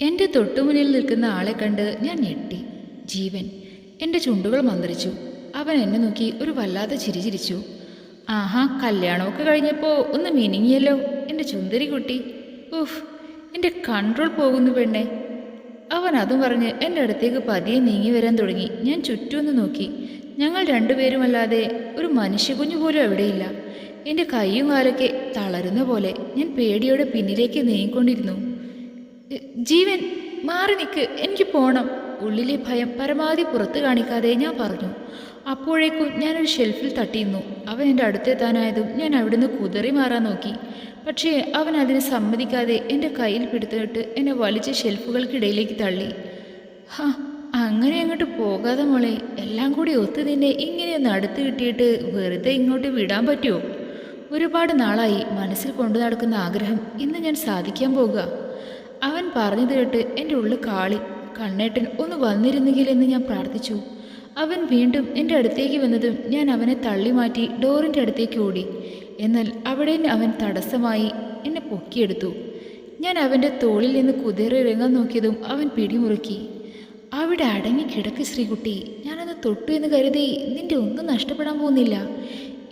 എന്റെ തൊട്ടുമുന്നിൽ നിൽക്കുന്ന ആളെ കണ്ട് ഞാൻ ഞെട്ടി. ജീവൻ എന്റെ ചുണ്ടുകൾ മന്ത്രിച്ചു. അവൻ എന്നെ നോക്കി ഒരു വല്ലാത്ത ചിരി ചിരിച്ചു. ആഹാ കല്യാണമൊക്കെ കഴിഞ്ഞപ്പോൾ ഒന്ന് മിനിങ്ങിയല്ലോ എന്റെ ചുന്ദരി കുട്ടി. ഉഫ് എന്റെ കൺട്രോൾ പോകുന്നു പെണ്ണെ. അവൻ അതും പറഞ്ഞ് എന്റെ അടുത്തേക്ക് പതിയെ നീങ്ങി വരാൻ തുടങ്ങി. ഞാൻ ചുറ്റുമൊന്ന് നോക്കി. ഞങ്ങൾ രണ്ടുപേരുമല്ലാതെ ഒരു മനുഷ്യകുഞ്ഞു പോലും എവിടെയില്ല എന്റെ കൈയും കാലൊക്കെ തളരുന്ന പോലെ ഞാൻ പേടിയോടെ പിന്നിലേക്ക് നീങ്ങിക്കൊണ്ടിരുന്നു. "എ, ജീവൻ മാറി നിൽക്ക് എനിക്ക് പോകണം ഉള്ളിലെ ഭയം പരമാവധി പുറത്ത് കാണിക്കാതെ ഞാൻ പറഞ്ഞു. അപ്പോഴേക്കും ഞാനൊരു ഷെൽഫിൽ തട്ടിയിരുന്നു. അവൻ എന്റെ അടുത്തെത്താനായതും ഞാൻ അവിടുന്ന് കുതറി മാറാൻ നോക്കി. പക്ഷേ അവൻ അതിന് സമ്മതിക്കാതെ എന്റെ കയ്യിൽ പിടുത്തിട്ട് എന്നെ വലിച്ച ഷെൽഫുകൾക്കിടയിലേക്ക് തള്ളി. ഹാ അങ്ങനെ അങ്ങോട്ട് പോകാതെ മോളെ എല്ലാം കൂടി ഒത്തു നിന്നെ ഇങ്ങനെയൊന്ന് അടുത്ത് കിട്ടിയിട്ട് വെറുതെ ഇങ്ങോട്ട് വിടാൻ പറ്റുമോ? ഒരുപാട് നാളായി മനസ്സിൽ കൊണ്ടു നടക്കുന്ന ആഗ്രഹം ഇന്ന് ഞാൻ സാധിക്കാൻ പോകുക. അവൻ പറഞ്ഞത് കേട്ട് എന്റെ ഉള്ളിൽ കാളി കണ്ണേട്ടൻ ഒന്ന് വന്നിരുന്നെങ്കിലെന്ന് ഞാൻ പ്രാർത്ഥിച്ചു. അവൻ വീണ്ടും എന്റെ അടുത്തേക്ക് വന്നതും ഞാൻ അവനെ തള്ളി മാറ്റി ഡോറിന്റെ അടുത്തേക്ക് ഓടി. എന്നാൽ അവിടെ അവൻ തടസ്സമായി എന്നെ പൊക്കിയെടുത്തു. ഞാൻ അവന്റെ തോളിൽ നിന്ന് കുതിറി ഇറങ്ങാൻ നോക്കിയതും അവൻ പിടിമുറുക്കി. അവിടെ അടങ്ങി കിടക്ക് ശ്രീകുട്ടി ഞാനത് തൊട്ടു എന്ന് കരുതി നിന്റെ ഒന്നും നഷ്ടപ്പെടാൻ പോകുന്നില്ല.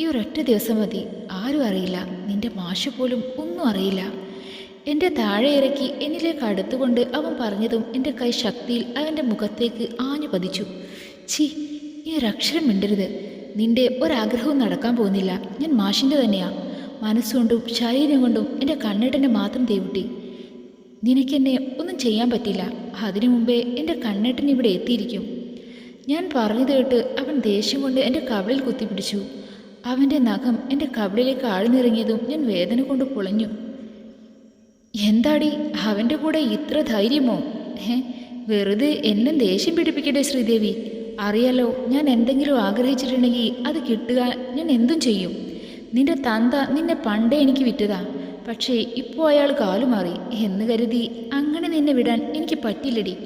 ഈ ഒരൊറ്റ ദിവസം മതി. ആരും അറിയില്ല. നിന്റെ മാഷ് പോലും ഒന്നും അറിയില്ല. എന്റെ താഴെ ഇറക്കി എന്നിലേക്ക് അടുത്തുകൊണ്ട് അവൻ പറഞ്ഞതും എന്റെ കൈ ശക്തിയിൽ അവന്റെ മുഖത്തേക്ക് ആഞ്ഞു പതിച്ചു. ഛീ ഈ ഒരക്ഷരം മിണ്ടരുത്. നിന്റെ ഒരാഗ്രഹവും നടക്കാൻ പോകുന്നില്ല. ഞാൻ മാഷിന്റെ തന്നെയാ. മനസ്സുകൊണ്ടും ശരീരം കൊണ്ടും എന്റെ കണ്ണേട്ടനെ മാത്രം തേവിട്ടി നിനക്കെന്നെ ഒന്നും ചെയ്യാൻ പറ്റില്ല. അതിനു മുമ്പേ എന്റെ കണ്ണേട്ടൻ ഇവിടെ എത്തിയിരിക്കും. ഞാൻ പറഞ്ഞു കേട്ട് അവൻ ദേഷ്യം കൊണ്ട് എന്റെ കവിളിൽ കുത്തിപ്പിടിച്ചു. അവന്റെ നഖം എന്റെ കവിളിലേക്ക് ആഴ്ന്നിറങ്ങിയതും ഞാൻ വേദന കൊണ്ട് പുളഞ്ഞു. എന്താടി? അവന്റെ കൂടെ ഇത്ര ധൈര്യമോ? ഏ വെറുതെ എന്നെ ദേഷ്യം പിടിപ്പിക്കട്ടെ ശ്രീദേവി. അറിയാലോ ഞാൻ എന്തെങ്കിലും ആഗ്രഹിച്ചിട്ടുണ്ടെങ്കിൽ അത് കിട്ടുക ഞാൻ എന്തും ചെയ്യും. നിന്റെ തന്ത നിന്നെ പണ്ടേ എനിക്ക് വിറ്റതാ. പക്ഷേ ഇപ്പോൾ അയാൾ കാലുമാറി എന്ന് കരുതി അങ്ങനെ നിന്നെ വിടാൻ എനിക്ക് പറ്റില്ലടി.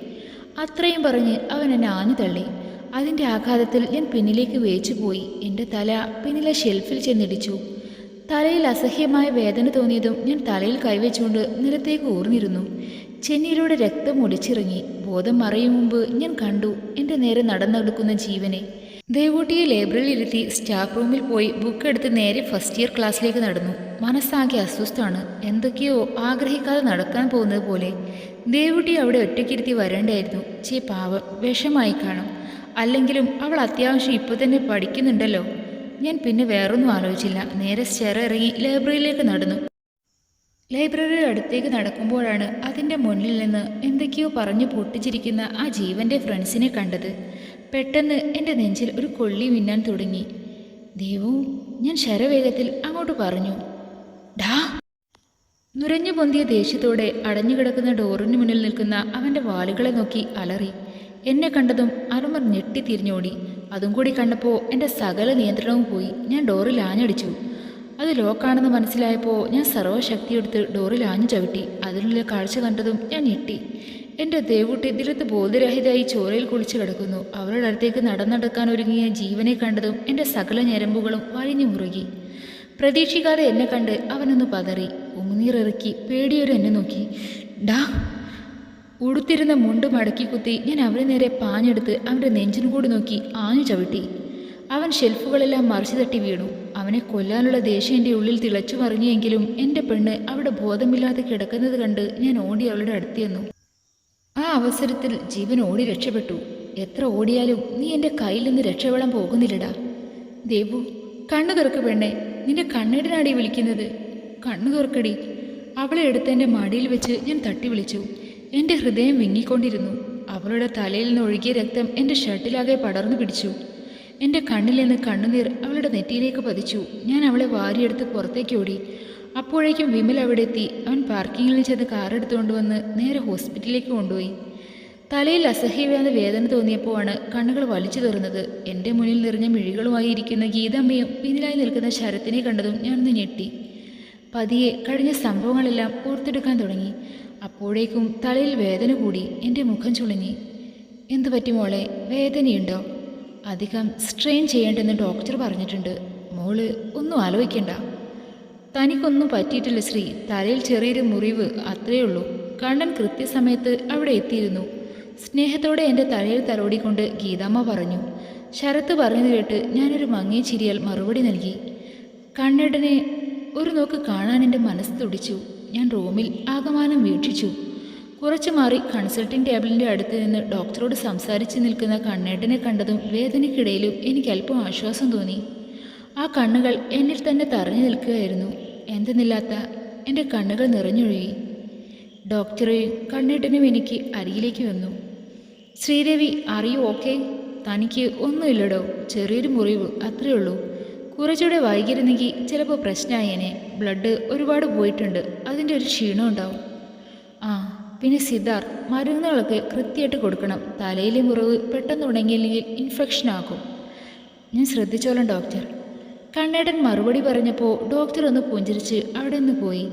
അത്രയും പറഞ്ഞ് അവൻ എന്നെ ആഞ്ഞു തള്ളി. അതിന്റെ ആഘാതത്തിൽ ഞാൻ പിന്നിലേക്ക് വേച്ചു പോയി എന്റെ തല പിന്നിലെ ഷെൽഫിൽ ചെന്നിടിച്ചു. തലയിൽ അസഹ്യമായ വേദന തോന്നിയതും ഞാൻ തലയിൽ കൈവച്ചുകൊണ്ട് നിലത്തേക്ക് ഊർന്നിരുന്നു. ചെന്നിയിലൂടെ രക്തം ഒടിച്ചിറങ്ങി. ബോധം മറയും മുമ്പ് ഞാൻ കണ്ടു എന്റെ നേരെ നടന്നെടുക്കുന്ന ജീവനെ. ദേവൂട്ടിയെ ലൈബ്രറിയിൽ ഇരുത്തി സ്റ്റാഫ് റൂമിൽ പോയി ബുക്ക് എടുത്ത് നേരെ ഫസ്റ്റ് ഇയർ ക്ലാസ്സിലേക്ക് നടന്നു. മനസ്സാകെ അസ്വസ്ഥമാണ്. എന്തൊക്കെയോ ആഗ്രഹിക്കാതെ നടക്കാൻ പോകുന്നത് പോലെ. ദേവൂട്ടി അവിടെ ഒറ്റയ്ക്കിരുത്തി വരേണ്ടായിരുന്നു. ചേ പാവം. വിഷമായി കാണും. അല്ലെങ്കിലും അവൾ അത്യാവശ്യം ഇപ്പോൾ തന്നെ പഠിക്കുന്നുണ്ടല്ലോ. ഞാൻ പിന്നെ വേറൊന്നും ആലോചിച്ചില്ല. നേരെ സ്റ്റെയർ ഇറങ്ങി ലൈബ്രറിയിലേക്ക് നടന്നു. ലൈബ്രറിയുടെ അടുത്തേക്ക് നടക്കുമ്പോഴാണ് അതിന്റെ മുന്നിൽ നിന്ന് എന്തൊക്കെയോ പറഞ്ഞു പൊട്ടിച്ചിരിക്കുന്ന ആ ജീവന്റെ ഫ്രണ്ട്സിനെ കണ്ടത്. പെട്ടെന്ന് എന്റെ നെഞ്ചിൽ ഒരു കൊള്ളി മിന്നാൻ തുടങ്ങി. ദേവു ഞാൻ ശരവേഗത്തിൽ അങ്ങോട്ട് പറഞ്ഞു. ഡാ! നുരഞ്ഞു പൊന്തിയ ദേഷ്യത്തോടെ അടഞ്ഞുകിടക്കുന്ന ഡോറിന് മുന്നിൽ നിൽക്കുന്ന അവന്റെ വാലുകളെ നോക്കി അലറി. എന്നെ കണ്ടതും അരുമർ ഞെട്ടി തിരിഞ്ഞോടി. അതും കൂടി കണ്ടപ്പോൾ എന്റെ സകല നിയന്ത്രണവും പോയി. ഞാൻ ഡോറിൽ ആഞ്ഞടിച്ചു. അത് ലോക്കാണെന്ന് മനസ്സിലായപ്പോൾ ഞാൻ സർവശക്തിയെടുത്ത് ഡോറിൽ ആഞ്ഞു ചവിട്ടി. അതിനുള്ളിലെ കാഴ്ച കണ്ടതും ഞാൻ ഞെട്ടി. എന്റെ ദേവുട്ടി ഇതിലത്ത് ബോധരഹിതായി ചോരയിൽ കുളിച്ചു കിടക്കുന്നു. അവരുടെ അടുത്തേക്ക് നടന്നടക്കാൻ ഒരുങ്ങിയ ജീവനെ കണ്ടതും എന്റെ സകല ഞരമ്പുകളും വഴിഞ്ഞു മുറുകി. പ്രതീക്ഷിക്കാതെ എന്നെ കണ്ട് അവനൊന്ന് പതറി. ഉമിനീറിറക്കി പേടിയൊരു എന്നെ നോക്കി. ഡാ ഉടുത്തിരുന്ന മുണ്ട് മടക്കി കുത്തി ഞാൻ അവന് നേരെ പാഞ്ഞെടുത്ത് അവന്റെ നെഞ്ചിനുകൂടി നോക്കി ആഞ്ഞു ചവിട്ടി. അവൻ ഷെൽഫുകളെല്ലാം മറിച്ചു തട്ടി വീണു. അവനെ കൊല്ലാനുള്ള ദേഷ്യം എന്റെ ഉള്ളിൽ തിളച്ചു മറിഞ്ഞെങ്കിലും എന്റെ പെണ്ണ് അവിടെ ബോധമില്ലാതെ കിടക്കുന്നത് കണ്ട് ഞാൻ ഓടി അവളുടെ അടുത്തെന്നു ആ അവസരത്തിൽ ജീവൻ ഓടി രക്ഷപ്പെട്ടു. എത്ര ഓടിയാലും നീ എന്റെ കയ്യിൽ നിന്ന് രക്ഷപ്പെടാൻ പോകുന്നില്ലടാ. ദേവു കണ്ണു തുറക്ക് പെണ്ണെ. നിന്റെ കണ്ണീടിനാടി വിളിക്കുന്നത്. കണ്ണു തുറക്കടി. അവളെ എടുത്ത് എന്റെ മടിയിൽ വെച്ച് ഞാൻ തട്ടി വിളിച്ചു. എന്റെ ഹൃദയം വിങ്ങിക്കൊണ്ടിരുന്നു. അവളുടെ തലയിൽ നിന്ന് ഒഴുകിയ രക്തം എന്റെ ഷർട്ടിലാകെ പടർന്നു പിടിച്ചു. എന്റെ കണ്ണിൽ നിന്ന് കണ്ണുനീർ അവളുടെ നെറ്റിയിലേക്ക് പതിച്ചു. ഞാൻ അവളെ വാരിയെടുത്ത് പുറത്തേക്ക് ഓടി. അപ്പോഴേക്കും വിമൽ അവിടെ എത്തി. അവൻ പാർക്കിങ്ങിൽ ചെന്ന് കാർ എടുത്തുകൊണ്ട് വന്ന് നേരെ ഹോസ്പിറ്റലിലേക്ക് കൊണ്ടുപോയി. തലയിൽ അസഹ്യമായ വേദന തോന്നിയപ്പോഴാണ് കണ്ണുകൾ വലിച്ചു തുറന്നത് എന്റെ മുന്നിൽ നിറഞ്ഞ മിഴികളുമായി ഇരിക്കുന്ന ഗീതമ്മയും പിന്നിലായി നിൽക്കുന്ന ശരത്തിനെ കണ്ടതും ഞാനൊന്ന് ഞെട്ടി. പതിയെ കഴിഞ്ഞ സംഭവങ്ങളെല്ലാം ഓർത്തെടുക്കാൻ തുടങ്ങി. അപ്പോഴേക്കും തലയിൽ വേദന കൂടി എന്റെ മുഖം ചുളിഞ്ഞി എന്തു പറ്റി മോളെ? വേദനയുണ്ടോ? അധികം സ്ട്രെയിൻ ചെയ്യേണ്ടെന്ന് ഡോക്ടർ പറഞ്ഞിട്ടുണ്ട്. മോൾ ഒന്നും ആലോചിക്കണ്ട. തനിക്കൊന്നും പറ്റിയിട്ടില്ല ശ്രീ. തലയിൽ ചെറിയൊരു മുറിവ് അത്രയേ ഉള്ളൂ. കണ്ണൻ കൃത്യസമയത്ത് അവിടെ എത്തിയിരുന്നു. സ്നേഹത്തോടെ എന്റെ തലയിൽ തലോടിക്കൊണ്ട് ഗീതാമ്മ പറഞ്ഞു. ശരത്ത് പറഞ്ഞത് കേട്ട് ഞാനൊരു മങ്ങിയ ചിരിയാൽ മറുപടി നൽകി. കണ്ണേട്ടനെ ഒരു നോക്ക് കാണാൻ എന്റെ മനസ്സ് തുടിച്ചു. ഞാൻ റൂമിൽ ആകമാനം വീക്ഷിച്ചു. കുറച്ചു മാറി കൺസൾട്ടിംഗ് ടേബിളിന്റെ അടുത്ത് നിന്ന് ഡോക്ടറോട് സംസാരിച്ച് നിൽക്കുന്ന കണ്ണേട്ടനെ കണ്ടതും വേദനയ്ക്കിടയിലും എനിക്ക് അല്പം ആശ്വാസം തോന്നി. ആ കണ്ണുകൾ എന്നിൽ തന്നെ തറഞ്ഞു നിൽക്കുകയായിരുന്നു. എന്തെന്നില്ലാത്ത എന്റെ കണ്ണുകൾ നിറഞ്ഞൊഴുകി. ഡോക്ടറെയും കണ്ണേട്ടനും എനിക്ക് അരികിലേക്ക് വന്നു. ശ്രീദേവി അറിയൂ ഓക്കെ? തനിക്ക് ഒന്നുമില്ലടോ. ചെറിയൊരു മുറിവ് അത്രയേ ഉള്ളൂ. കുറച്ചുകൂടെ വൈകിരുന്നെങ്കിൽ ചിലപ്പോൾ പ്രശ്നമായേനെ ബ്ലഡ് ഒരുപാട് പോയിട്ടുണ്ട്. അതിന്റെ ഒരു ക്ഷീണം ഉണ്ടാവും. ആ പിന്നെ സിദ്ധാർത്ഥ് മരുന്നുകളൊക്കെ കൃത്യമായിട്ട് കൊടുക്കണം. തലയിലെ മുറിവ് പെട്ടെന്ന് ഉണങ്ങിയില്ലെങ്കിൽ ഇൻഫെക്ഷൻ ആകും ഞാൻ ശ്രദ്ധിച്ചോളാം ഡോക്ടർ കണ്ണേടൻ മറുപടി പറഞ്ഞപ്പോൾ ഡോക്ടർ ഒന്ന് പുഞ്ചിരിച്ച് അവിടെ നിന്ന് പോയി.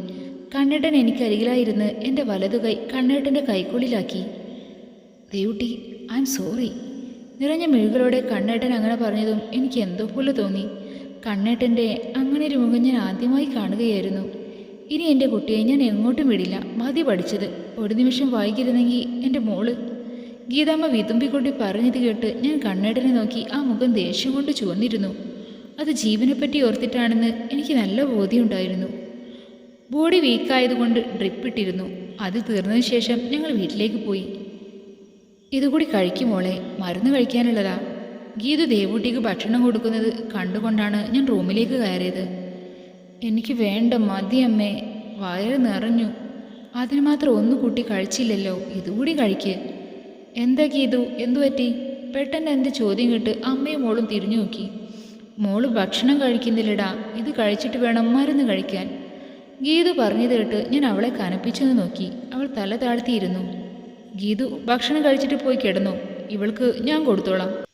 കണ്ണേട്ടൻ എനിക്കരികിലായിരുന്ന് എന്റെ വലതുകൈ കണ്ണേട്ടന്റെ കൈക്കുള്ളിലാക്കി. ദേവുട്ടി ഐ എം സോറി നിറഞ്ഞ മെഴുകളോടെ കണ്ണേട്ടൻ അങ്ങനെ പറഞ്ഞതും എനിക്ക് എന്തോ പോലെ തോന്നി. കണ്ണേട്ടന്റെ അങ്ങനെ ഒരു മുഖം ഞാൻ ആദ്യമായി കാണുകയായിരുന്നു. ഇനി എന്റെ കുട്ടിയെ ഞാൻ എങ്ങോട്ടും വിടില്ല. മതി പഠിച്ചത്. ഒരു നിമിഷം വായിക്കരുതെങ്കിൽ എന്റെ മോൾ. ഗീതാമ്മ വിതുമ്പിക്കൊണ്ട് പറഞ്ഞത് കേട്ട് ഞാൻ കണ്ണേട്ടനെ നോക്കി ആ മുഖം ദേഷ്യം കൊണ്ട് ചുവന്നിരുന്നു. അത് ജീവനെപ്പറ്റി ഓർത്തിട്ടാണെന്ന് എനിക്ക് നല്ല ബോധ്യമുണ്ടായിരുന്നു. ബോഡി വീക്കായതുകൊണ്ട് ഡ്രിപ്പിട്ടിരുന്നു. അത് തീർന്നതിന് ശേഷം ഞങ്ങൾ വീട്ടിലേക്ക് പോയി. ഇതുകൂടി കഴിക്കുമോളെ മരുന്ന് കഴിക്കാനുള്ളതാ. ഗീതു ദേവൂട്ടിക്ക് ഭക്ഷണം കൊടുക്കുന്നത് കണ്ടുകൊണ്ടാണ് ഞാൻ റൂമിലേക്ക് കയറിയത്. എനിക്ക് വേണ്ട മതി അമ്മേ വയറ് നിറഞ്ഞു. അതിന് മാത്രം ഒന്ന് കൂട്ടി കഴിച്ചില്ലല്ലോ. ഇതുകൂടി കഴിക്ക്. എന്താ ഗീതു? എന്തു പറ്റി? പെട്ടെന്ന് എന്റെ ചോദ്യം കേട്ട് അമ്മയും മോളും തിരിഞ്ഞു നോക്കി. മോൾ ഭക്ഷണം കഴിക്കുന്നില്ലടാ. ഇത് കഴിച്ചിട്ട് വേണം മരുന്ന് കഴിക്കാൻ. ഗീതു പറഞ്ഞു കേട്ട് ഞാൻ അവളെ കനപ്പിച്ചെന്ന് നോക്കി. അവൾ തല താഴ്ത്തിയിരുന്നു. ഗീതു ഭക്ഷണം കഴിച്ചിട്ട് പോയി കിടന്നു. ഇവൾക്ക് ഞാൻ കൊടുത്തോളാം.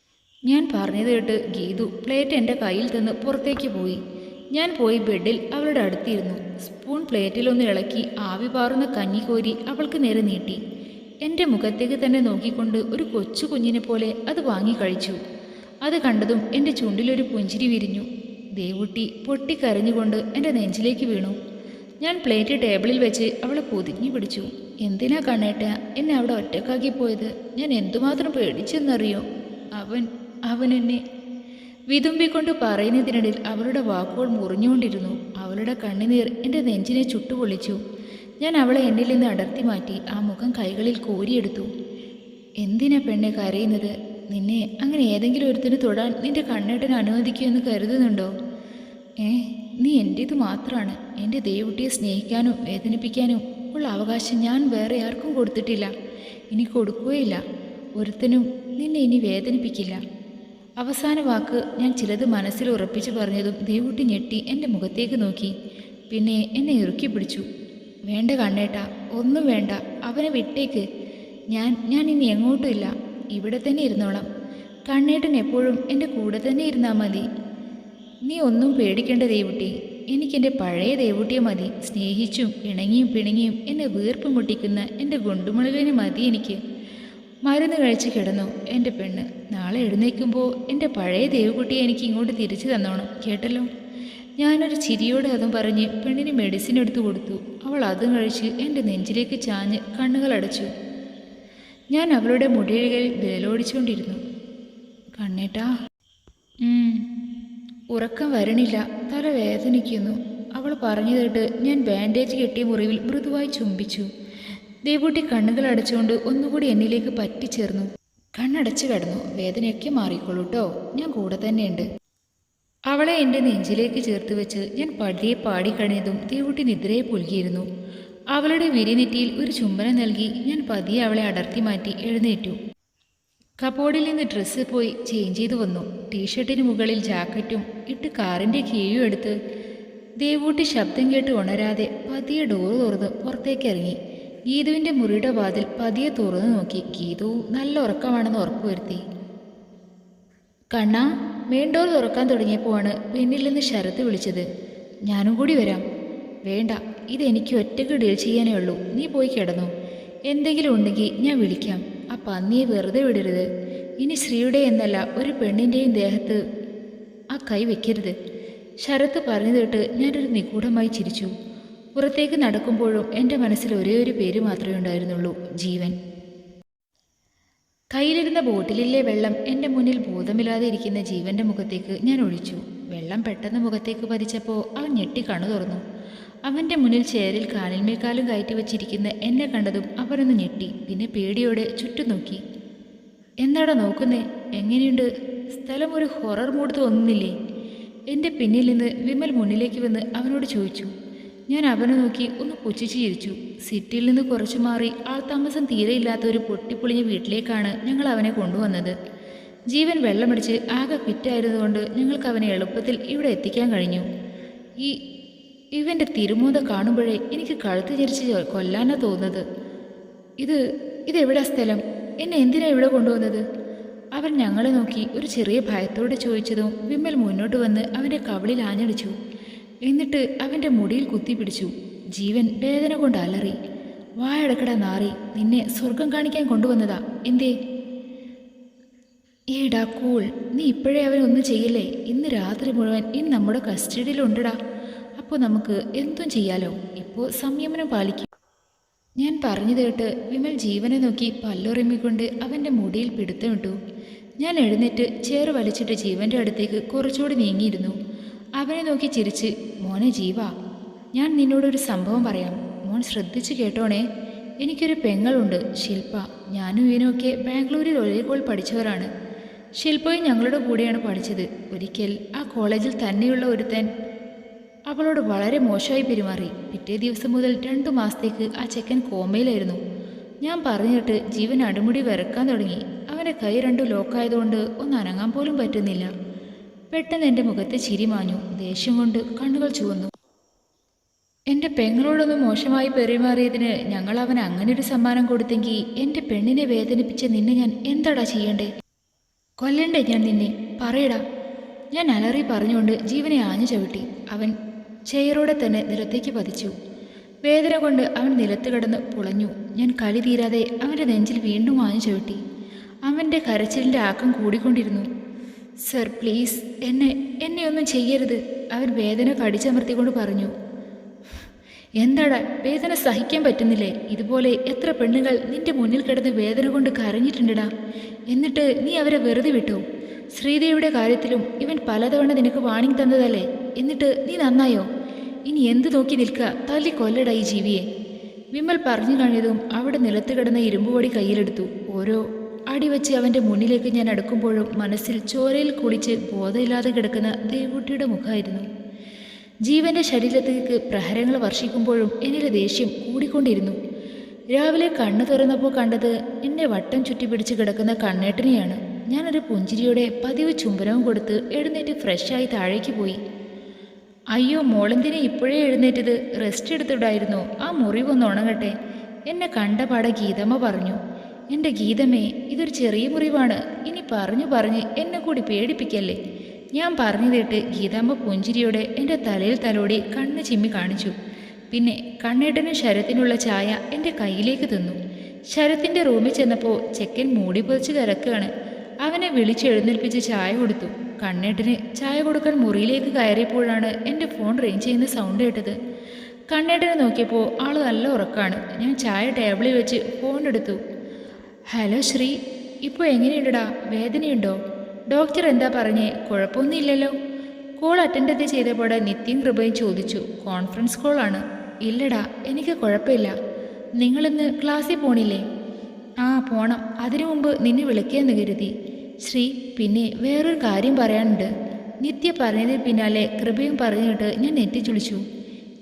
ഞാൻ പറഞ്ഞത് കേട്ട് ഗീതു പ്ലേറ്റ് എന്റെ കയ്യിൽ നിന്ന് പുറത്തേക്ക് പോയി. ഞാൻ പോയി ബെഡിൽ അവളുടെ അടുത്തിരുന്നു. സ്പൂൺ പ്ലേറ്റിലൊന്ന് ഇളക്കി ആവി പാറുന്ന കഞ്ഞി കോരി അവൾക്ക് നേരെ നീട്ടി. എന്റെ മുഖത്തേക്ക് തന്നെ നോക്കിക്കൊണ്ട് ഒരു കൊച്ചു കുഞ്ഞിനെ പോലെ അത് വാങ്ങി കഴിച്ചു. അത് കണ്ടതും എന്റെ ചുണ്ടിലൊരു പുഞ്ചിരി വിരിഞ്ഞു. ദേവുട്ടി പൊട്ടിക്കരഞ്ഞുകൊണ്ട് എന്റെ നെഞ്ചിലേക്ക് വീണു. ഞാൻ പ്ലേറ്റ് ടേബിളിൽ വെച്ച് അവളെ പൊതിഞ്ഞു പിടിച്ചു. എന്തിനാ കണ്ണേട്ട എന്നെ അവിടെ ഒറ്റക്കാക്കി പോയത്? ഞാൻ എന്തുമാത്രം പേടിച്ചെന്നറിയോ? അവൻ അവൻ എന്നെ വിതുമ്പിക്കൊണ്ട് പറയുന്നതിനിടയിൽ അവളുടെ വാക്കുകൾ മുറിഞ്ഞുകൊണ്ടിരുന്നു. അവളുടെ കണ്ണുനീർ എന്റെ നെഞ്ചിനെ ചുട്ടുപൊളിച്ചു ഞാൻ അവളെ എന്നിൽ നിന്ന് അടർത്തി മാറ്റി ആ മുഖം കൈകളിൽ കോരിയെടുത്തു. എന്തിനാ പെണ്ണെ കരയുന്നത്? നിന്നെ അങ്ങനെ ഏതെങ്കിലും ഒരുത്തിന് തൊടാൻ നിന്റെ കണ്ണേട്ടൻ അനുവദിക്കുമെന്ന് കരുതുന്നുണ്ടോ? ഏ നീ എന്റേത് മാത്രമാണ് എന്റെ ദേവുട്ടിയെ സ്നേഹിക്കാനും വേദനിപ്പിക്കാനും ഉള്ള അവകാശം ഞാൻ വേറെ ആർക്കും കൊടുത്തിട്ടില്ല. ഇനി കൊടുക്കുകയില്ല. ഒരുത്തനും നിന്നെ ഇനി വേദനിപ്പിക്കില്ല. അവസാന വാക്ക് ഞാൻ ചിലത് മനസ്സിൽ ഉറപ്പിച്ചു പറഞ്ഞതും ദേവുട്ടി ഞെട്ടി എന്റെ മുഖത്തേക്ക് നോക്കി. പിന്നെ എന്നെ ഇറുക്കി പിടിച്ചു. വേണ്ട കണ്ണേട്ട ഒന്നും വേണ്ട അവനെ വിട്ടേക്ക്. ഞാൻ ഞാൻ ഇനി എങ്ങോട്ടുമില്ല ഇവിടെ തന്നെ ഇരുന്നോളാം. കണ്ണേട്ടൻ എപ്പോഴും എന്റെ കൂടെ തന്നെ ഇരുന്നാൽ മതി. നീ ഒന്നും പേടിക്കേണ്ട ദേവുട്ടി. എനിക്കെന്റെ പഴയ ദേവുട്ടിയെ മതി. സ്നേഹിച്ചും ഇണങ്ങിയും പിണങ്ങിയും എന്നെ വീർപ്പ് മുട്ടിക്കുന്ന എന്റെ ഗുണ്ടുമുളകിന് മതി എനിക്ക്. മരുന്ന് കഴിച്ച് കിടന്നു. എന്റെ പെണ്ണ് നാളെ എഴുന്നേൽക്കുമ്പോൾ എന്റെ പഴയ ദേവകുട്ടിയെ എനിക്ക് ഇങ്ങോട്ട് തിരിച്ചു തന്നോണം കേട്ടല്ലോ? ഞാനൊരു ചിരിയോടെ അതും പറഞ്ഞ് പെണ്ണിന് മെഡിസിൻ എടുത്തു കൊടുത്തു. അവൾ അതും കഴിച്ച് എന്റെ നെഞ്ചിലേക്ക് ചാഞ്ഞ് കണ്ണുകൾ അടച്ചു. ഞാൻ അവളുടെ മുടികളിൽ വേലോടിച്ചുകൊണ്ടിരുന്നു കണ്ണേട്ടാ. ഉറക്കം വരണില്ല തല വേദനിക്കുന്നു അവൾ പറഞ്ഞു കേട്ട് ഞാൻ ബാൻഡേജ് കെട്ടിയ മുറിവിൽ മൃദുവായി ചുംബിച്ചു. ദേവൂട്ടി കണ്ണുകൾ അടച്ചുകൊണ്ട് ഒന്നുകൂടി എന്നിലേക്ക് പറ്റിച്ചേർന്നു. കണ്ണടച്ചു കിടന്നു. വേദനയൊക്കെ മാറിക്കോളൂ കേട്ടോ ഞാൻ കൂടെ തന്നെയുണ്ട്. അവളെ എന്റെ നെഞ്ചിലേക്ക് ചേർത്ത് വെച്ച് ഞാൻ പടിയെ പാടിക്കഴിഞ്ഞതും ദേവൂട്ടി നിദ്രയെ പുൽകിയിരുന്നു. അവളുടെ വിരിനെറ്റിയിൽ ഒരു ചുംബനം നൽകി ഞാൻ പതിയെ അവളെ അടർത്തി മാറ്റി എഴുന്നേറ്റു. കബോർഡിൽ നിന്ന് ഡ്രസ്സ് പോയി ചേഞ്ച് ചെയ്തു വന്നു. ടീഷർട്ടിന് മുകളിൽ ജാക്കറ്റും ഇട്ട് കാറിന്റെ കീഴും എടുത്ത് ദേവൂട്ടി ശബ്ദം കേട്ട് ഉണരാതെ പതിയെ ഡോറ് തുറന്ന് പുറത്തേക്ക് ഇറങ്ങി. ഗീതുവിന്റെ മുറിയുടെ വാതിൽ പതിയെ തുറന്നു നോക്കി ഗീതു നല്ല ഉറക്കമാണെന്ന് ഉറപ്പുവരുത്തി കണ്ണ വേണ്ടോർ തുറക്കാൻ തുടങ്ങിയപ്പോഴാണ് പിന്നിൽ നിന്ന് ശരത്ത് വിളിച്ചത്. ഞാനും കൂടി വരാം. വേണ്ട ഇതെനിക്ക് ഒറ്റയ്ക്ക് ഡീൽ ചെയ്യാനേ ഉള്ളൂ. നീ പോയി കിടന്നു. എന്തെങ്കിലും ഉണ്ടെങ്കിൽ ഞാൻ വിളിക്കാം. ആ പന്നിയെ വെറുതെ വിടരുത്. ഇനി ശ്രീയുടെ എന്നല്ല ഒരു പെണ്ണിന്റെയും ദേഹത്ത് ആ കൈ വെക്കരുത്. ശരത്ത് പറഞ്ഞു കേട്ട് ഞാനൊരു നിഗൂഢമായി ചിരിച്ചു. പുറത്തേക്ക് നടക്കുമ്പോഴും എന്റെ മനസ്സിൽ ഒരേ ഒരു പേര് മാത്രമേ ഉണ്ടായിരുന്നുള്ളൂ ജീവൻ. കയ്യിലിരുന്ന ബോട്ടിലിലെ വെള്ളം എന്റെ മുന്നിൽ ബോധമില്ലാതെ ഇരിക്കുന്ന ജീവന്റെ മുഖത്തേക്ക് ഞാൻ ഒഴിച്ചു. വെള്ളം പെട്ടെന്ന് മുഖത്തേക്ക് പതിച്ചപ്പോൾ അവൻ ഞെട്ടി കണ്ണു തുറന്നു. അവന്റെ മുന്നിൽ ചേരിൽ കാലിന്മേക്കാലും കയറ്റി വച്ചിരിക്കുന്ന എന്നെ കണ്ടതും അവനൊന്ന് ഞെട്ടി പിന്നെ പേടിയോടെ ചുറ്റും നോക്കി. എന്താടാ നോക്കുന്നേ? എങ്ങനെയുണ്ട്? സ്ഥലം ഒരു ഹൊറർ മൂഡ് തോന്നുന്നില്ലേ? എന്റെ പിന്നിൽ നിന്ന് വിമൽ മുന്നിലേക്ക് വന്ന് അവനോട് ചോദിച്ചു. ഞാൻ അവനെ നോക്കി ഒന്ന് പുച്ഛിച്ച് ചിരിച്ചു. സിറ്റിയിൽ നിന്ന് കുറച്ചു മാറി ആൾ താമസം തീരെയില്ലാത്ത ഒരു പൊട്ടിപ്പൊളിഞ്ഞ വീട്ടിലേക്കാണ് ഞങ്ങൾ അവനെ കൊണ്ടുവന്നത്. ജീവൻ വെള്ളമടിച്ച് ആകെ ഫിറ്റായിരുന്നുകൊണ്ട് ഞങ്ങൾക്ക് അവനെ എളുപ്പത്തിൽ ഇവിടെ എത്തിക്കാൻ കഴിഞ്ഞു. ഈ ഇവന്റെ തിരുമൂത കാണുമ്പോഴേ എനിക്ക് കഴുത്ത് ചരിച്ച് കൊല്ലാനാ തോന്നുന്നത്. ഇത് ഇതെവിടാ സ്ഥലം? എന്നെ എന്തിനാ ഇവിടെ കൊണ്ടുവന്നത്? അവൻ ഞങ്ങളെ നോക്കി ഒരു ചെറിയ ഭയത്തോടെ ചോദിച്ചതും വിമ്മൽ മുന്നോട്ട് വന്ന് അവന്റെ കവളിൽ ആഞ്ഞടിച്ചു. എന്നിട്ട് അവന്റെ മുടിയിൽ കുത്തിപ്പിടിച്ചു ജീവൻ വേദന കൊണ്ട് അലറി. വായടക്കട നാറി നിന്നെ സ്വർഗം കാണിക്കാൻ കൊണ്ടുവന്നതാ. എന്തേ? ഏടാ കൂൾ നീ ഇപ്പോഴേ അവനൊന്നും ചെയ്യില്ലേ? ഇന്ന് രാത്രി മുഴുവൻ ഇന്ന് നമ്മുടെ കസ്റ്റഡിയിലുണ്ടടാ അപ്പോൾ നമുക്ക് എന്തും ചെയ്യാലോ? ഇപ്പോൾ സംയമനം പാലിക്കും. ഞാൻ പറഞ്ഞു കേട്ട് വിമൽ ജീവനെ നോക്കി പല്ലുറമ്മിക്കൊണ്ട് അവന്റെ മുടിയിൽ പിടുത്തമിട്ടു. ഞാൻ എഴുന്നേറ്റ് ചേറ് വലിച്ചിട്ട് ജീവന്റെ അടുത്തേക്ക് കുറച്ചുകൂടി നീങ്ങിയിരുന്നു. അവനെ നോക്കി ചിരിച്ച് മോനെ ജീവ ഞാൻ നിന്നോടൊരു സംഭവം പറയാം. മോൻ ശ്രദ്ധിച്ച് കേട്ടോണേ. എനിക്കൊരു പെങ്ങളുണ്ട് ശില്പ ഞാനും ഇവനുമൊക്കെ ബാംഗ്ലൂരിൽ ഒരേ കോൾ പഠിച്ചവരാണ്. ശില്പയും ഞങ്ങളുടെ കൂടെയാണ് പഠിച്ചത്. ഒരിക്കൽ ആ കോളേജിൽ തന്നെയുള്ള ഒരുത്തൻ അവളോട് വളരെ മോശമായി പെരുമാറി. പിറ്റേ ദിവസം മുതൽ രണ്ടു മാസത്തേക്ക് ആ ചെക്കൻ കോമയിലായിരുന്നു. ഞാൻ പറഞ്ഞിട്ട് ജീവൻ അടിമുടി വിറക്കാൻ തുടങ്ങി. അവന്റെ കൈ രണ്ടു ലോക്കായതുകൊണ്ട് ഒന്ന് അനങ്ങാൻ പോലും പറ്റുന്നില്ല. പെട്ടെന്ന് എന്റെ മുഖത്തെ ചിരി മാഞ്ഞു. ദേഷ്യം കൊണ്ട് കണ്ണുകൾ ചുവന്നു. എന്റെ പെങ്ങളോടൊന്ന് മോശമായി പെരുമാറിയതിന് ഞങ്ങൾ അവന് അങ്ങനെ ഒരു സമ്മാനം കൊടുത്തെങ്കിൽ എന്റെ പെണ്ണിനെ വേദനിപ്പിച്ച് നിന്നെ ഞാൻ എന്താടാ ചെയ്യണ്ടേ? കൊല്ലണ്ടേ ഞാൻ നിന്നെ? പറയടാ. ഞാൻ അലറി പറഞ്ഞുകൊണ്ട് ജീവനെ ആഞ്ഞു ചവിട്ടി. അവൻ ചെയറോടെ തന്നെ നിലത്തേക്ക് പതിച്ചു. വേദന കൊണ്ട് അവൻ നിലത്ത് കിടന്ന് പുളഞ്ഞു. ഞാൻ കളി തീരാതെ അവന്റെ നെഞ്ചിൽ വീണ്ടും ആഞ്ഞു ചവിട്ടി. അവന്റെ കരച്ചിലിന്റെ ആക്കം കൂടിക്കൊണ്ടിരുന്നു. സർ പ്ലീസ് എന്നെ എന്നെ ഒന്നും ചെയ്യരുത്. അവൻ വേദന കടിച്ചമർത്തിക്കൊണ്ട് പറഞ്ഞു. എന്താടാ വേദന സഹിക്കാൻ പറ്റുന്നില്ലേ? ഇതുപോലെ എത്ര പെണ്ണുകൾ നിന്റെ മുന്നിൽ കിടന്ന് വേദന കൊണ്ട് കരഞ്ഞിട്ടുണ്ടടാ. എന്നിട്ട് നീ അവരെ വെറുതെ വിട്ടു? ശ്രീദേവിയുടെ കാര്യത്തിലും ഇവൻ പലതവണ നിനക്ക് വാണിംഗ് തന്നതല്ലേ? എന്നിട്ട് നീ നന്നായോ? ഇനി എന്ത് നോക്കി നിൽക്കുക? തല്ലി കൊല്ലടാ ഈ ജീവിയെ. വിമൽ പറഞ്ഞു കഴിഞ്ഞതും അവിടെ നിലത്ത് കിടന്ന ഇരുമ്പുപൊടി കയ്യിലെടുത്തു. ഓരോ അടി വെച്ച് അവന്റെ മുന്നിലേക്ക് ഞാൻ അടുക്കുമ്പോഴും മനസ്സിൽ ചോരയിൽ കുളിച്ച് ബോധമില്ലാതെ കിടക്കുന്ന ദേവൂട്ടിയുടെ മുഖമായിരുന്നു. ജീവന്റെ ശരീരത്തേക്ക് പ്രഹരങ്ങൾ വർഷിക്കുമ്പോഴും എന്നിലെ ദേഷ്യം കൂടിക്കൊണ്ടിരുന്നു. രാവിലെ കണ്ണു തുറന്നപ്പോൾ കണ്ടത് എന്നെ വട്ടം ചുറ്റി പിടിച്ച് കിടക്കുന്ന കണ്ണേട്ടനെയാണ്. ഞാനൊരു പുഞ്ചിരിയോടെ പതിവ് ചുംബനവും കൊടുത്ത് എഴുന്നേറ്റ് ഫ്രഷായി താഴേക്ക് പോയി. അയ്യോ മോളെന്തിനെ ഇപ്പോഴേ എഴുന്നേറ്റത്? റെസ്റ്റ് എടുത്തിടായിരുന്നു. ആ മുറിവൊന്ന് ഉണങ്ങട്ടെ. എന്നെ കണ്ട പാടെ ഗീതമ്മ പറഞ്ഞു. എന്റെ ഗീതമേ ഇതൊരു ചെറിയ മുറിവാണ്. ഇനി പറഞ്ഞു പറഞ്ഞ് എന്നെ കൂടി പേടിപ്പിക്കല്ലേ? ഞാൻ പറഞ്ഞു കേട്ട് ഗീതാമ്മ പുഞ്ചിരിയോടെ എന്റെ തലയിൽ തലോടി കണ്ണ് ചിമ്മി കാണിച്ചു. പിന്നെ കണ്ണേട്ടനും ശരത്തിനുള്ള ചായ എന്റെ കയ്യിലേക്ക് തന്നു. ശരത്തിന്റെ റൂമിൽ ചെന്നപ്പോൾ ചെക്കൻ മൂടി പൊതിച്ച് കിടക്കുകയാണ് അവനെ വിളിച്ചെഴുന്നേൽപ്പിച്ച് ചായ കൊടുത്തു. കണ്ണേട്ടന് ചായ കൊടുക്കാൻ മുറിയിലേക്ക് കയറിയപ്പോഴാണ് എന്റെ ഫോൺ റേഞ്ച് ചെയ്യുന്ന സൗണ്ട് കേട്ടത്. കണ്ണേട്ടനെ നോക്കിയപ്പോൾ ആൾ നല്ല ഉറക്കാണ്. ഞാൻ ചായ ടേബിളിൽ വെച്ച് ഫോൺ എടുത്തു. ഹലോ ശ്രീ ഇപ്പോൾ എങ്ങനെയുണ്ടടാ? വേദനയുണ്ടോ? ഡോക്ടർ എന്താ പറഞ്ഞേ? കുഴപ്പമൊന്നുമില്ലല്ലോ. കോൾ അറ്റൻഡ് ചെയ്തപ്പോടെ നിത്യം കൃപയും ചോദിച്ചു. കോൺഫറൻസ് കോളാണ് ഇല്ലടാ എനിക്ക് കുഴപ്പമില്ല. നിങ്ങളിന്ന് ക്ലാസ്സിൽ പോണില്ലേ? ആ പോണം. അതിനു മുമ്പ് നിന്നെ വിളിക്കുകയെന്ന് കരുതി. ശ്രീ പിന്നെ വേറൊരു കാര്യം പറയാനുണ്ട്. നിത്യ പറഞ്ഞതിന് പിന്നാലെ കൃപയും പറഞ്ഞിട്ട് ഞാൻ നെറ്റിച്ചുളിച്ചു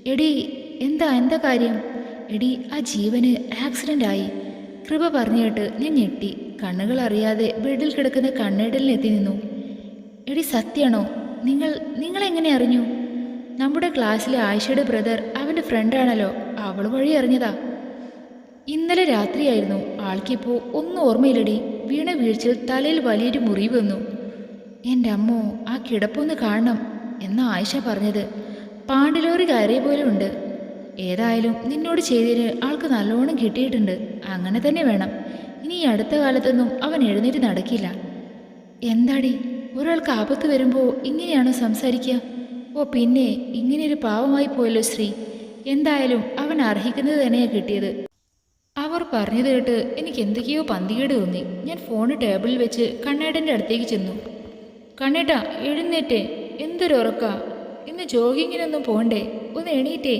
എടി എന്താ എന്താ കാര്യം? എടി ആ ജീവന് ആക്സിഡന്റ് ആയി. കൃപ പറഞ്ഞു ഞാൻ ഞെട്ടി. കണ്ണുകൾ അറിയാതെ ബെഡിൽ കിടക്കുന്ന കണ്ണേടലിനെത്തി നിന്നു. എടി സത്യാണോ? നിങ്ങൾ നിങ്ങളെങ്ങനെ അറിഞ്ഞു? നമ്മുടെ ക്ലാസ്സിലെ ആയിഷയുടെ ബ്രദർ അവന്റെ ഫ്രണ്ടാണല്ലോ അവൾ വഴി അറിഞ്ഞതാ. ഇന്നലെ രാത്രിയായിരുന്നു. ആൾക്കിപ്പോൾ ഒന്നും ഓർമ്മയില്ലടി. വീണ വീഴ്ചയിൽ തലയിൽ വലിയൊരു മുറിവ് വന്നു. എന്റെ അമ്മോ ആ കിടപ്പൊന്ന് കാണണം എന്ന് ആയിഷ പറഞ്ഞത്. പാണ്ടിലോറി കയറിയ പോലെ ഉണ്ട്. ഏതായാലും നിന്നോട് ചെയ്തതിന് ആൾക്ക് നല്ലോണം കിട്ടിയിട്ടുണ്ട്. അങ്ങനെ തന്നെ വേണം. ഇനി ഈ അടുത്ത കാലത്തൊന്നും അവൻ എഴുന്നേറ്റ് നടക്കില്ല. എന്താടി? ഒരാൾക്ക് ആപത്ത് വരുമ്പോൾ ഇങ്ങനെയാണോ സംസാരിക്കുക ഓ പിന്നെ ഇങ്ങനെയൊരു പാവമായി പോയല്ലോ ശ്രീ. എന്തായാലും അവൻ അർഹിക്കുന്നത് തന്നെയാണ് കിട്ടിയത്. അവർ പറഞ്ഞത് കേട്ട് എനിക്ക് എന്തൊക്കെയോ പന്തികേട് തോന്നി. ഞാൻ ഫോൺ ടേബിളിൽ വെച്ച് കണ്ണേട്ടന്റെ അടുത്തേക്ക് ചെന്നു. കണ്ണേട്ടാ എഴുന്നേറ്റേ. എന്തൊരു ഉറക്ക. ഇന്ന് ജോഗിങ്ങിനൊന്നും പോണ്ടേ ഒന്ന് എണീറ്റേ.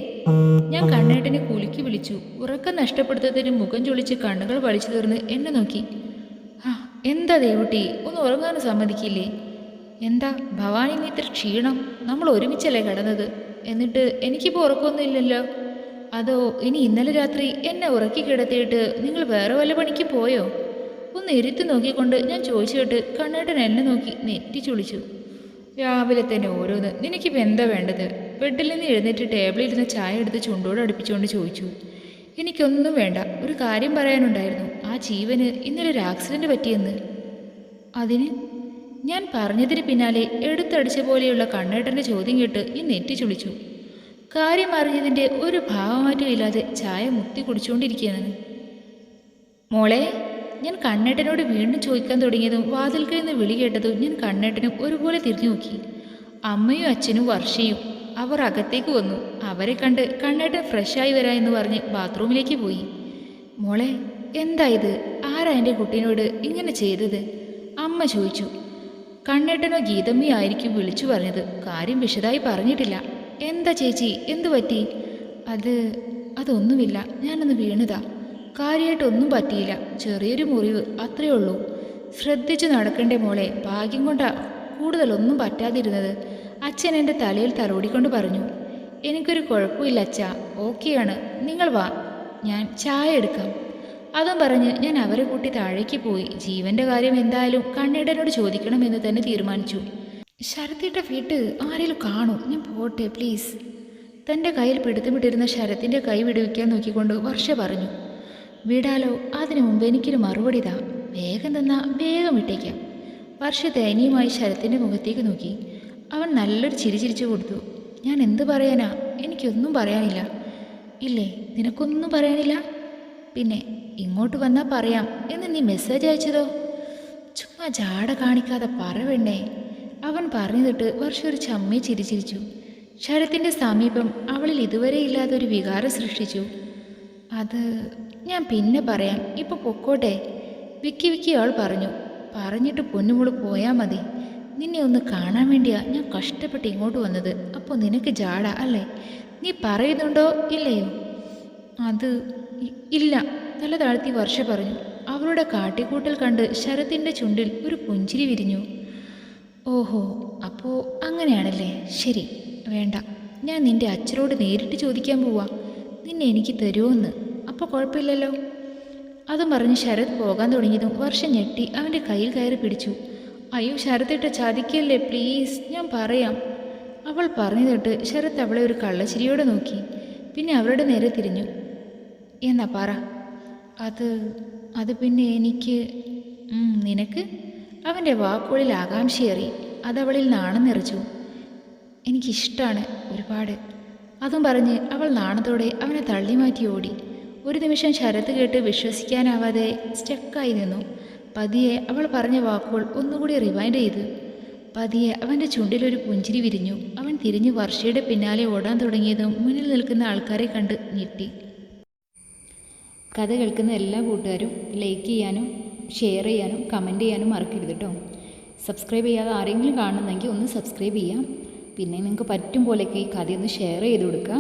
ഞാൻ കണ്ണേട്ടനെ കുലുക്കി വിളിച്ചു. ഉറക്കം നഷ്ടപ്പെടുത്തതിന് മുഖം ചൊളിച്ച് കണ്ണുകൾ വലിച്ചു തീർന്ന് എന്നെ നോക്കി. ആ എന്താ ദേവുട്ടി ഒന്ന് ഉറങ്ങാൻ സമ്മതിക്കില്ലേ? എന്താ ഭവാനി നീ ഇത്ര ക്ഷീണം. നമ്മൾ ഒരുമിച്ചല്ലേ കിടന്നത്? എന്നിട്ട് എനിക്കിപ്പോൾ ഉറക്കമൊന്നുമില്ലല്ലോ അതോ ഇനി ഇന്നലെ രാത്രി എന്നെ ഉറക്കി കിടത്തിയിട്ട് നിങ്ങൾ വേറെ വല്ല പണിക്ക് പോയോ? ഒന്ന് ഇരുത്തി നോക്കിക്കൊണ്ട് ഞാൻ ചോദിച്ചു കേട്ട് കണ്ണേട്ടൻ എന്നെ നോക്കി നെറ്റി ചുളിച്ചു രാവിലെ തന്നെ ഓരോന്ന് നിനക്കിപ്പോൾ എന്താ വേണ്ടത്? ബെഡിൽ നിന്ന് എഴുന്നേറ്റ് ടേബിളിൽ ഇരുന്ന് ചായ എടുത്ത് ചുണ്ടോട് അടുപ്പിച്ചുകൊണ്ട് ചോദിച്ചു എനിക്കൊന്നും വേണ്ട ഒരു കാര്യം പറയാനുണ്ടായിരുന്നു. ആ ജീവന് ഇന്നലെ ഒരു ആക്സിഡന്റ് പറ്റിയെന്ന്. അതിന്? ഞാൻ പറഞ്ഞതിന് പിന്നാലെ എടുത്തടിച്ച പോലെയുള്ള കണ്ണേട്ടന്റെ ചോദ്യം കേട്ട് ഈ നെറ്റി ചുളിച്ചു. കാര്യം അറിഞ്ഞതിന്റെ ഒരു ഭാവമാറ്റം ഇല്ലാതെ ചായ മുത്തി കുടിച്ചുകൊണ്ടിരിക്കുകയാണ്. മോളെ ഞാൻ കണ്ണേട്ടനോട് വീണ്ടും ചോദിക്കാൻ തുടങ്ങിയതും വാതിൽക്കൽ നിന്ന് വിളി കേട്ടതും ഞാൻ കണ്ണേട്ടനും ഒരുപോലെ തിരിഞ്ഞു നോക്കി അമ്മയും അച്ഛനും വർഷയും അവർ അകത്തേക്ക് വന്നു. അവരെ കണ്ട് കണ്ണേട്ടൻ ഫ്രഷായി വരാ എന്ന് പറഞ്ഞ് ബാത്റൂമിലേക്ക് പോയി. മോളെ എന്താ ഇത്? ആരാ എന്റെ കുട്ടീനോട് ഇങ്ങനെ ചെയ്തത്? അമ്മ ചോദിച്ചു. കണ്ണേട്ടനോ ഗീതമ്മയോ ആയിരിക്കും വിളിച്ചു പറഞ്ഞത്. കാര്യം വിശദമായി പറഞ്ഞിട്ടില്ല. എന്താ ചേച്ചി? എന്തു പറ്റി? അത് അതൊന്നുമില്ല. ഞാനൊന്ന് വീണതാ. കാര്യമായിട്ടൊന്നും പറ്റിയില്ല. ചെറിയൊരു മുറിവ് അത്രയേ ഉള്ളൂ. ശ്രദ്ധിച്ചു നടക്കണ്ടേ മോളെ. ഭാഗ്യം കൊണ്ടാ കൂടുതലൊന്നും പറ്റാതിരുന്നത്. അച്ഛൻ എന്റെ തലയിൽ തലോടിക്കൊണ്ട് പറഞ്ഞു എനിക്കൊരു കുഴപ്പമില്ല അച്ഛ ഓക്കെയാണ് നിങ്ങൾ വാ ഞാൻ ചായ എടുക്കാം. അതും പറഞ്ഞ് ഞാൻ അവരെ കൂട്ടി താഴേക്ക് പോയി. ജീവന്റെ കാര്യം എന്തായാലും കണ്ണേടനോട് ചോദിക്കണമെന്ന് തന്നെ തീരുമാനിച്ചു. ശരത്തിട്ട വീട്ട് ആരെങ്കിലും കാണും? ഞാൻ പോട്ടെ പ്ലീസ് തന്റെ കയ്യിൽ പിടുത്തമിട്ടിരുന്ന ശരത്തിന്റെ കൈ വിടുവിക്കാൻ നോക്കിക്കൊണ്ട് വർഷ പറഞ്ഞു വിടാലോ അതിനു മുമ്പ് എനിക്കൊരു മറുപടി താ വേഗം തന്നാ വേഗം വിട്ടേക്കാം. വർഷ ദയനീയമായി ശരത്തിന്റെ മുഖത്തേക്ക് നോക്കി. അവൻ നല്ലൊരു ചിരി ചിരിച്ചു കൊടുത്തു. ഞാൻ എന്ത് പറയാനാ? എനിക്കൊന്നും പറയാനില്ല. ഇല്ലേ നിനക്കൊന്നും പറയാനില്ല? പിന്നെ ഇങ്ങോട്ട് വന്നാൽ പറയാം. എന്ന് നീ മെസ്സേജ് അയച്ചതോ? ചുമ്മാ ജാട കാണിക്കാതെ പറവെണ്ണേ അവൻ പറഞ്ഞിട്ട് വർഷ ഒരു ചമ്മി ചിരിച്ചിരിച്ചു ശരത്തിന്റെ സമീപം അവളിൽ ഇതുവരെ ഇല്ലാതൊരു വികാരം സൃഷ്ടിച്ചു. അത് ഞാൻ പിന്നെ പറയാം. ഇപ്പോൾ പൊക്കോട്ടെ. വിക്കി വിക്കി അവൾ പറഞ്ഞു. പറഞ്ഞിട്ട് പൊന്നുമുൾ പോയാൽ മതി. നിന്നെ ഒന്ന് കാണാൻ വേണ്ടിയാ ഞാൻ കഷ്ടപ്പെട്ട് ഇങ്ങോട്ട് വന്നത്. അപ്പോൾ നിനക്ക് ജാട അല്ലേ? നീ പറയുന്നുണ്ടോ ഇല്ലയോ? അത് ഇല്ല. തല താഴ്ത്തി വർഷ പറഞ്ഞു. അവളുടെ കാട്ടിക്കൂട്ടൽ കണ്ട് ശരത്തിന്റെ ചുണ്ടിൽ ഒരു പുഞ്ചിരി വിരിഞ്ഞു. ഓഹോ അപ്പോൾ അങ്ങനെയാണല്ലേ? ശരി വേണ്ട. ഞാൻ നിന്റെ അച്ഛനോട് നേരിട്ട് ചോദിക്കാൻ പോവാ. നിന്നെ എനിക്ക് തരുമോന്ന് അപ്പോൾ കുഴപ്പമില്ലല്ലോ? അതും പറഞ്ഞ് ശരത് പോകാൻ തുടങ്ങിയതും വർഷം ഞെട്ടി അവന്റെ കയ്യിൽ കയറി പിടിച്ചു. അയ്യോ ശരത്തേട്ട ചതിക്കല്ലേ പ്ലീസ് ഞാൻ പറയാം. അവൾ പറഞ്ഞു തൊട്ട് ശരത് അവളെ ഒരു കള്ളശ്ശിരിയോടെ നോക്കി. പിന്നെ അവരുടെ നേരെ തിരിഞ്ഞു. എന്നാ പറ. അത് അത് പിന്നെ എനിക്ക് നിനക്ക്? അവന്റെ വാക്കുകളിൽ ആകാംക്ഷയേറി. അതവളിൽ നാണം നിറച്ചു. എനിക്കിഷ്ടമാണ് ഒരുപാട്. അതും പറഞ്ഞ് അവൾ നാണത്തോടെ അവനെ തള്ളി മാറ്റി ഓടി. ഒരു നിമിഷം ശരത്ത് കേട്ട് വിശ്വസിക്കാനാവാതെ സ്റ്റക്കായി നിന്നു. പതിയെ അവൾ പറഞ്ഞ വാക്കുകൾ ഒന്നുകൂടി റിവൈൻഡ് ചെയ്ത്. പതിയെ അവന്റെ ചുണ്ടിലൊരു പുഞ്ചിരി വിരിഞ്ഞു. അവൻ തിരിഞ്ഞു വർഷയുടെ പിന്നാലെ ഓടാൻ തുടങ്ങിയതും മുന്നിൽ നിൽക്കുന്ന ആൾക്കാരെ കണ്ട് ഞെട്ടി. കഥ കേൾക്കുന്ന എല്ലാ കൂട്ടുകാരും ലൈക്ക് ചെയ്യാനും ഷെയർ ചെയ്യാനും കമന്റ് ചെയ്യാനും മറക്കരുത് കേട്ടോ സബ്സ്ക്രൈബ് ചെയ്യാതെ ആരെങ്കിലും കാണുന്നെങ്കിൽ ഒന്ന് സബ്സ്ക്രൈബ് ചെയ്യാം. പിന്നെ നിങ്ങൾക്ക് പറ്റും പോലെയൊക്കെ ഈ കഥയൊന്ന് ഷെയർ ചെയ്ത് കൊടുക്കുക.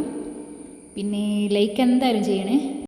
പിന്നെ ലൈക്ക് എന്തായാലും ചെയ്യണേ.